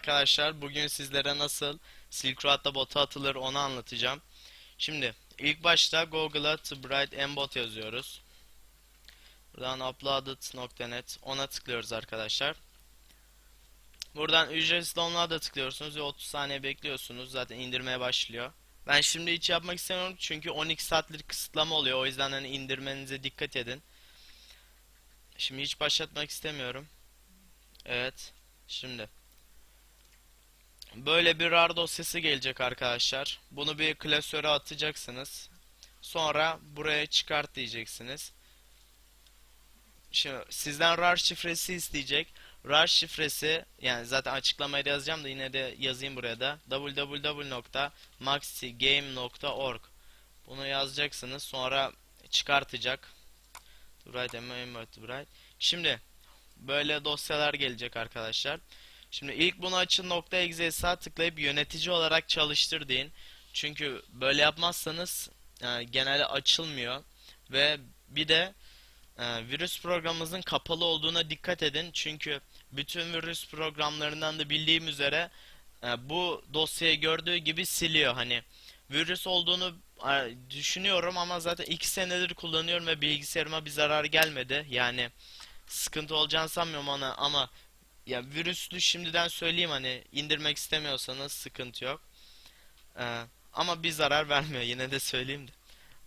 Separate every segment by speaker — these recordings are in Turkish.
Speaker 1: arkadaşlar. Bugün sizlere nasıl Silk Road'da bota atılır onu anlatacağım. Şimdi ilk başta Google'a Bright Embot yazıyoruz. Buradan uploaded.net ona tıklıyoruz arkadaşlar. Buradan ücretsiz download'a tıklıyorsunuz ve 30 saniye bekliyorsunuz. Zaten indirmeye başlıyor. Ben şimdi hiç yapmak istemiyorum çünkü 12 saatlik kısıtlama oluyor. O yüzden hani indirmenize dikkat edin. Şimdi hiç başlatmak istemiyorum. Evet. Şimdi. Böyle bir RAR dosyası gelecek arkadaşlar. Bunu bir klasöre atacaksınız. Sonra buraya çıkart diyeceksiniz. Şimdi sizden RAR şifresi isteyecek. RAR şifresi yani zaten açıklamaya yazacağım da yine de yazayım buraya da. www.maxigame.org Bunu yazacaksınız. Sonra çıkartacak. Bright, Bright. Şimdi böyle dosyalar gelecek arkadaşlar. Şimdi ilk bunu açın nokta .exe'ye tıklayıp yönetici olarak çalıştır deyin. Çünkü böyle yapmazsanız e, genelde açılmıyor ve bir de e, virüs programımızın kapalı olduğuna dikkat edin. Çünkü bütün virüs programlarından da bildiğim üzere e, bu dosyayı gördüğü gibi siliyor. Hani virüs olduğunu e, düşünüyorum ama zaten 2 senedir kullanıyorum ve bilgisayarıma bir zarar gelmedi. Yani sıkıntı olacağını sanmıyorum ona ama ya virüslü şimdiden söyleyeyim hani indirmek istemiyorsanız sıkıntı yok. Ee, ama bir zarar vermiyor yine de söyleyeyim de.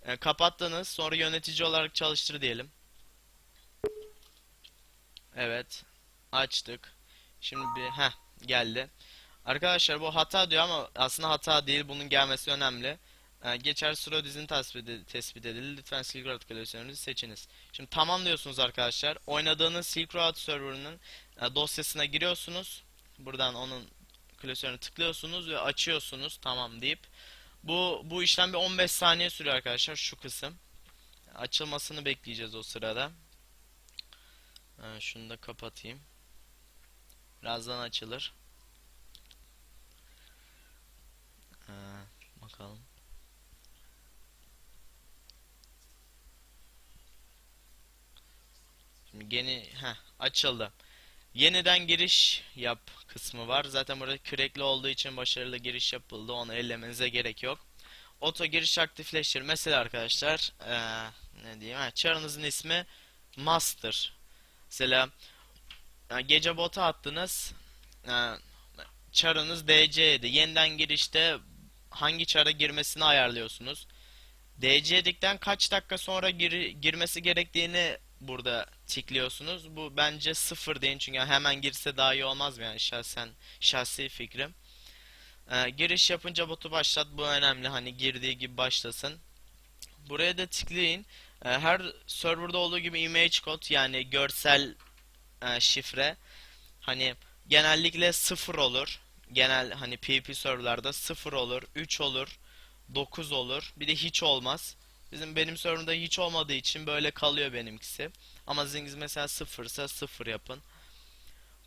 Speaker 1: Ee, kapattınız sonra yönetici olarak çalıştır diyelim. Evet. Açtık. Şimdi bir heh geldi. Arkadaşlar bu hata diyor ama aslında hata değil. Bunun gelmesi önemli. Ee, geçer süre dizini tespit, tespit edildi. Lütfen Silk Road klasörünüzü seçiniz. Şimdi tamam diyorsunuz arkadaşlar. Oynadığınız Silk Road serverının e, dosyasına giriyorsunuz. Buradan onun klasörüne tıklıyorsunuz ve açıyorsunuz tamam deyip. Bu bu işlem bir 15 saniye sürüyor arkadaşlar şu kısım. Açılmasını bekleyeceğiz o sırada. Şunu da kapatayım. Birazdan açılır. Ha, bakalım. Şimdi yeni heh, açıldı. Yeniden giriş yap kısmı var. Zaten burada kürekli olduğu için başarılı giriş yapıldı. Onu ellemenize gerek yok. Oto giriş aktifleştir. Mesela arkadaşlar eee, ne diyeyim? Ha, çarınızın ismi Master. Mesela e, gece bota attınız. E, çarınız DC'ydi. Yeniden girişte hangi çara girmesini ayarlıyorsunuz. DC'dikten kaç dakika sonra gir- girmesi gerektiğini burada tikliyorsunuz. Bu bence sıfır deyin çünkü hemen girse daha iyi olmaz mı yani şahsen şahsi fikrim. Ee, giriş yapınca botu başlat bu önemli hani girdiği gibi başlasın. Buraya da tikleyin. Ee, her serverda olduğu gibi image code yani görsel e, şifre hani genellikle sıfır olur. Genel hani PvP serverlarda sıfır olur, 3 olur, 9 olur. Bir de hiç olmaz. Bizim benim serverımda hiç olmadığı için böyle kalıyor benimkisi. Ama sizin mesela sıfırsa sıfır yapın.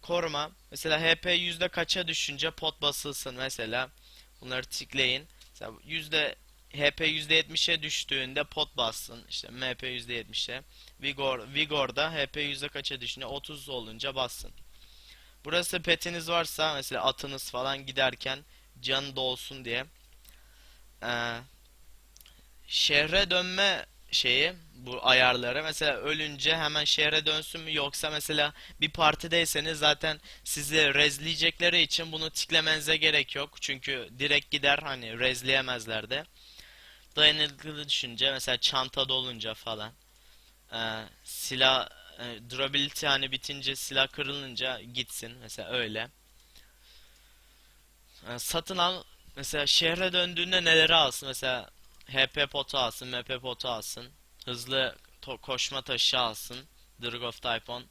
Speaker 1: Koruma. Mesela HP yüzde kaça düşünce pot basılsın mesela. Bunları tıklayın. Mesela yüzde HP yüzde yetmişe düştüğünde pot bassın. İşte MP yüzde yetmişe. Vigor, Vigor'da HP yüzde kaça düşünce 30 olunca bassın. Burası petiniz varsa mesela atınız falan giderken canı dolsun diye. Ee, şehre dönme şeyi bu ayarları mesela ölünce hemen şehre dönsün mü yoksa mesela bir partideyseniz zaten sizi rezleyecekleri için bunu tiklemenize gerek yok. Çünkü direkt gider hani rezleyemezler de. Dayanıklı düşünce mesela çanta dolunca falan. Ee, silah e, durability hani bitince silah kırılınca gitsin mesela öyle. Ee, satın al mesela şehre döndüğünde neleri alsın mesela HP potu alsın, MP potu alsın. Hızlı koşma taşı alsın. Drug of Typhon.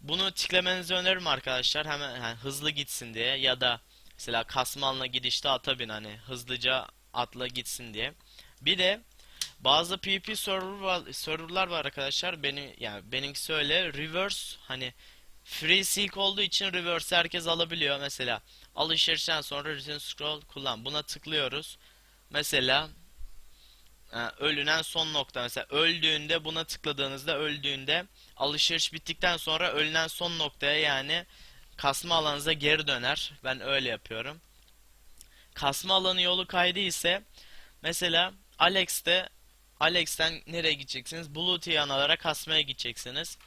Speaker 1: Bunu tiklemenizi öneririm arkadaşlar. Hemen yani hızlı gitsin diye ya da mesela kasmanla gidişte ata bin hani hızlıca atla gitsin diye. Bir de bazı PvP server var, serverlar var arkadaşlar. Benim yani benimkisi öyle. Reverse hani free silk olduğu için reverse herkes alabiliyor. Mesela alışverişten sonra return scroll kullan. Buna tıklıyoruz. Mesela ölünen son nokta mesela öldüğünde buna tıkladığınızda öldüğünde alışveriş bittikten sonra ölünen son noktaya yani kasma alanınıza geri döner. Ben öyle yapıyorum. Kasma alanı yolu kaydı ise mesela Alex'te Alex'ten nereye gideceksiniz? Bluetooth analara kasmaya gideceksiniz.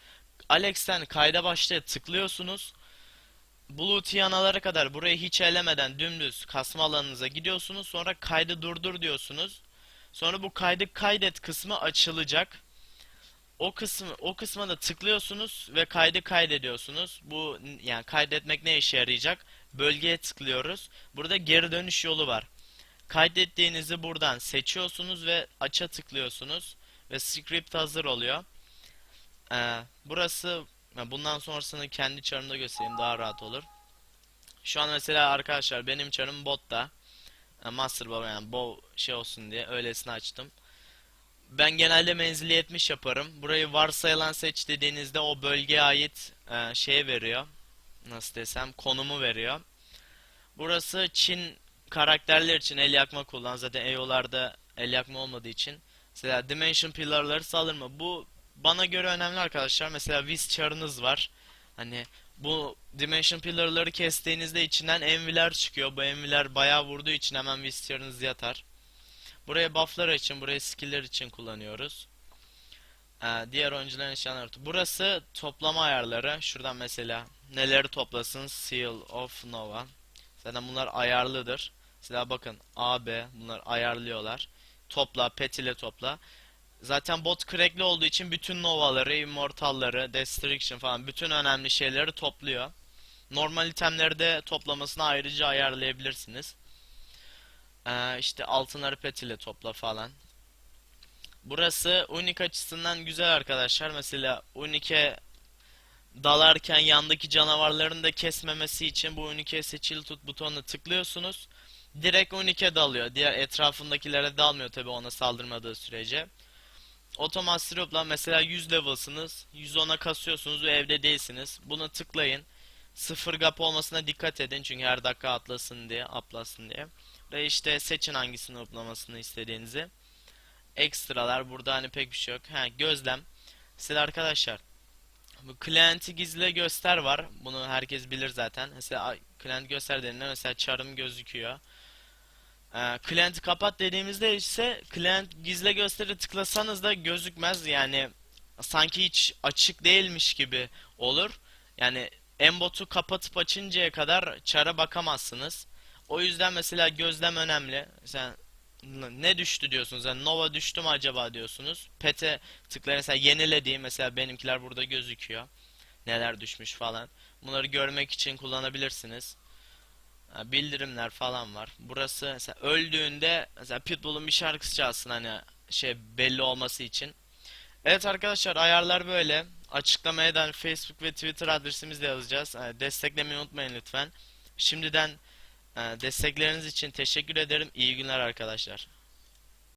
Speaker 1: Alex'ten kayda başlaya tıklıyorsunuz. Bluetooth analara kadar burayı hiç elemeden dümdüz kasma alanınıza gidiyorsunuz. Sonra kaydı durdur diyorsunuz. Sonra bu kaydı kaydet kısmı açılacak. O kısmı o kısma da tıklıyorsunuz ve kaydı kaydediyorsunuz. Bu yani kaydetmek ne işe yarayacak? Bölgeye tıklıyoruz. Burada geri dönüş yolu var. Kaydettiğinizi buradan seçiyorsunuz ve aça tıklıyorsunuz ve script hazır oluyor. Ee, burası bundan sonrasını kendi çarımda göstereyim daha rahat olur. Şu an mesela arkadaşlar benim çarım botta. Master Bow yani bow şey olsun diye öylesine açtım. Ben genelde menzili 70 yaparım. Burayı varsayılan seç dediğinizde o bölgeye ait e, şey veriyor. Nasıl desem konumu veriyor. Burası Çin karakterler için el yakma kullan. Zaten EO'larda el yakma olmadığı için. Mesela Dimension Pillar'ları saldırma. Bu bana göre önemli arkadaşlar. Mesela Wiz çarınız var. Hani bu Dimension Pillar'ları kestiğinizde içinden enviler çıkıyor. Bu enviler bayağı vurduğu için hemen Wiz çarınız yatar. Buraya bufflar için, buraya skill'ler için kullanıyoruz. Ee, diğer oyuncuların nişanları. Burası toplama ayarları. Şuradan mesela neleri toplasın? Seal of Nova. Zaten bunlar ayarlıdır. Mesela bakın A, B bunlar ayarlıyorlar. Topla, pet ile topla. Zaten bot crackli olduğu için bütün Nova'ları, Immortal'ları, Destruction falan bütün önemli şeyleri topluyor. Normal itemleri de toplamasını ayrıca ayarlayabilirsiniz. Ee, işte altınları pet ile topla falan. Burası Unique açısından güzel arkadaşlar. Mesela Unique dalarken yandaki canavarların da kesmemesi için bu Unique seçili tut butonuna tıklıyorsunuz. Direkt Unique dalıyor. Diğer etrafındakilere dalmıyor tabi ona saldırmadığı sürece. Otomastrup'la mesela 100 level'sınız. 110'a kasıyorsunuz ve evde değilsiniz. Bunu tıklayın. Sıfır gap olmasına dikkat edin çünkü her dakika atlasın diye, atlasın diye. Ve işte seçin hangisini uplamasını istediğinizi. Ekstralar burada hani pek bir şey yok. Ha, gözlem. Mesela arkadaşlar bu client'i gizle göster var. Bunu herkes bilir zaten. Mesela client göster dediğinde mesela çarım gözüküyor. Client'i kapat dediğimizde ise client gizle gösteri tıklasanız da gözükmez. Yani sanki hiç açık değilmiş gibi olur. Yani embot'u kapatıp açıncaya kadar çara bakamazsınız. O yüzden mesela gözlem önemli. Sen ne düştü diyorsunuz. Yani Nova düştü mü acaba diyorsunuz. Pet'e tıklayın mesela yenilediğim mesela benimkiler burada gözüküyor. Neler düşmüş falan. Bunları görmek için kullanabilirsiniz. Bildirimler falan var. Burası mesela öldüğünde mesela Pitbull'un bir şarkısı çalsın hani şey belli olması için. Evet arkadaşlar ayarlar böyle. Açıklamaya da Facebook ve Twitter adresimizi de yazacağız. Desteklemeyi unutmayın lütfen. Şimdiden destekleriniz için teşekkür ederim. İyi günler arkadaşlar.